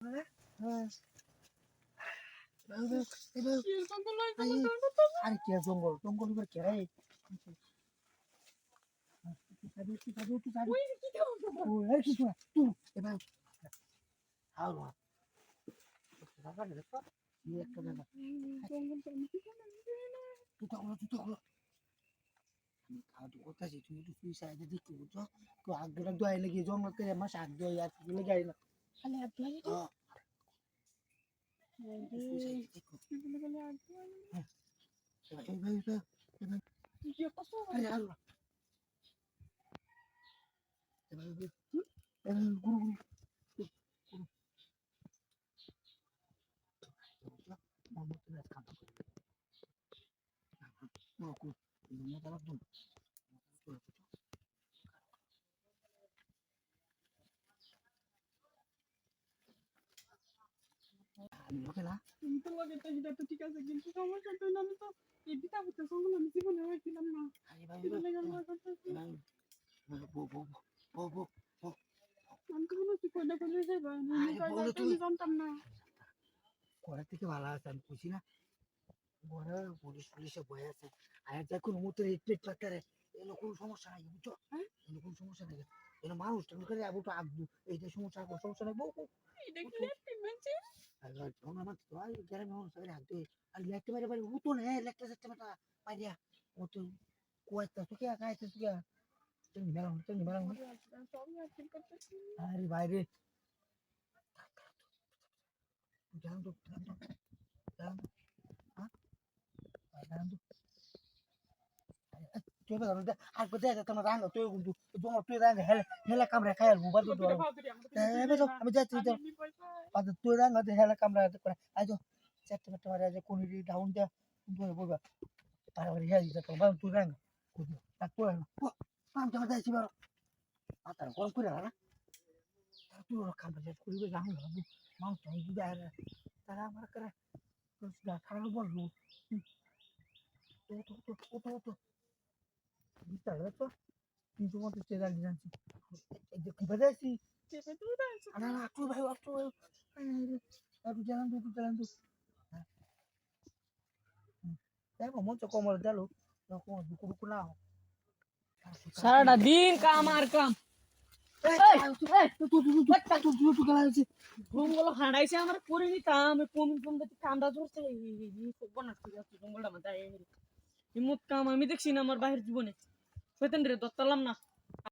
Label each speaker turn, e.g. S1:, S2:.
S1: আরে, কি জঙ্গল জঙ্গল এবার কে রে তুই তুই তুই তুই
S2: ওই কি দেবো
S1: ও এই কিছু না তুই এবার আও না জায়গা দেখো এই একটা জায়গা
S2: জঙ্গল তো আমি কি জানি না
S1: তুই তো তুই তো আমি খাওয়া করতেছি তুই একটু তুই সাইডে দেখি বুঝছ তুই আগ দিয়ে দোয়াই লেগে জঙ্গল করে মাস আগ দিয়ে আর কি লেগে আইলা
S2: খালি হাত লাগে তো
S1: তুই সাইডে দেখো
S2: এগুলো খালি হাত লাগে
S1: এই ভাই ভাই
S2: তুই কি করছ
S1: আরে আল্লাহ এবার এবার গুরু গুরু গুরু মামা তুমি আজ আমি ওকে না?
S2: তুমি তো লাগে তো এটা তো ঠিক আছে কিন্তু সমস্যা তো আমি তো এই দিতা হতে জঙ্গল আমি জীবনে হয়েছিলাম না
S1: আরে ভাই
S2: এটা লেগে আমার করতেছি
S1: ভাই বো বো বো বো
S2: আমি তো হচ্ছে কয়টা করে যাইবা
S1: আরে
S2: আমি তো জানতাম না
S1: ঘরের থেকে ভালো আছে আমি খুশি না ঘরে পুলিশ পুলিশে বয়ে আছে। আর যা কোনো মতো রিট্রিট পাকারে এলো কোনো সমস্যা নাই বুঝছ?
S2: হ্যাঁ?
S1: এলো কোনো সমস্যা নাই এলো মানুষ তুমি করে আবু তো আগবু এইটা সমস্যা কোনো সমস্যা নাই বউ
S2: এটা কি লেফট
S1: তখন আমার আই গ্রামে মানুষ আগে হাতে আর লেখতে পারে পারে হতো না লেখতে যেতে পারে পাইয়া ও তো কুয়াইতা তো কে কাইতে তো কে তুমি মেলা তুমি
S2: সবই
S1: আরে যাচ্ছে তো আমি যাচ্ছি তো আজ তুই রান্না দে হেলে কামড়ে করে। আজ চারটে চারটে মারে আজ কোন ডাউন দে তুই বলবা পারে পারে হেলে দিতে তো বাম তুই রান্না কুদি আর তুই কাম জামা যাচ্ছি বারো আতার গরম করে না? তুই কামড়ে করিবে জানো না মানুষ তো বুঝে আর তারা আমার করে খারাপ বলব তো তো তো তো তো। তো কিন্তু মতো চেয়ে রাখি জানছি এই যে তুই ভাই তুই ভাই একটু জানান তো একটু জানান তো দেখো মন তো কমর দিল কোমর দুকু দুকু না
S2: সারাটা দিন কাম আর আমি দেখছি না আমার বাহির জীবনে শৈতান রে দত্তালাম না